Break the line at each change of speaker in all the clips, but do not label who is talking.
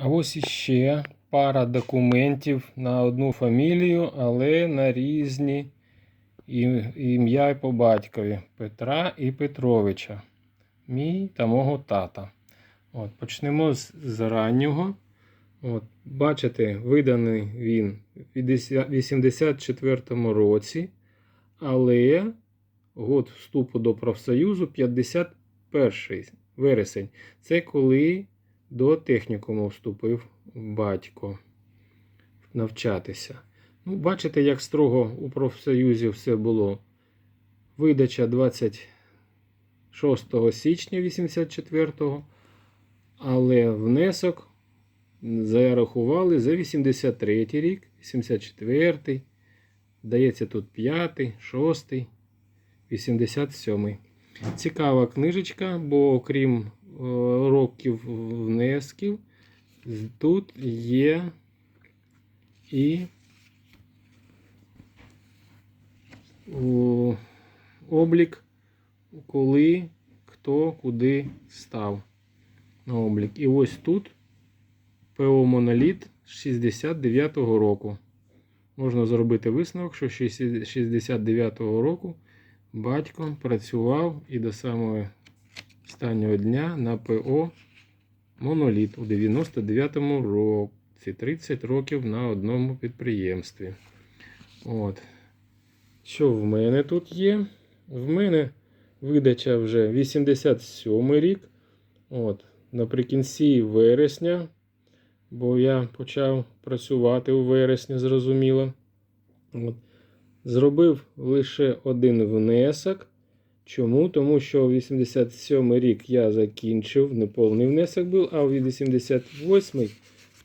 А ось іще пара документів на одну фамілію, але на різні ім- ім'я по батькові Петра і Петровича. Мій та мого тата. От, почнемо з, з раннього. От, бачите, виданий він в 84 році, але год вступу до профсоюзу 51 вересень. Це коли до технікуму вступив батько навчатися. Ну, бачите, як строго у профсоюзі все було. Видача 26 січня 84-го, але внесок зарахували за 83 рік, 84, дається тут 5, 6, 87. Цікава книжечка, бо окрім років внесків, тут є і облік, коли хто куди став на облік. І ось тут ПО Моноліт з 69-го року. Можна зробити висновок, що 69-го року батько працював і до самого останнього дня на ПО Моноліт у 99-му році. 30 років на одному підприємстві. От. Що в мене тут є? В мене видача вже 87 рік. От. Наприкінці вересня, бо я почав працювати у вересні, зрозуміло. От. Зробив лише один внесок. Чому? Тому що 87 рік я закінчив, неповний внесок був, а у 88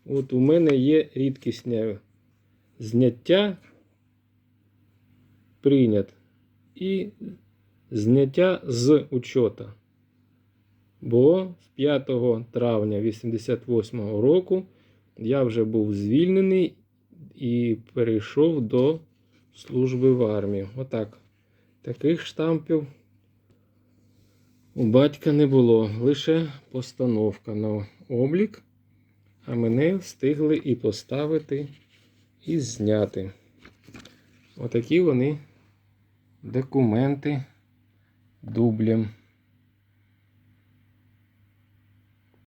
от у мене є рідкісне зняття прийнят і зняття з учота. Бо з 5 травня 88 року я вже був звільнений і перейшов до служби в армії. Отак. Таких штампів у батька не було. Лише постановка на облік. А мене встигли і поставити, і зняти. Отакі вони документи дублем.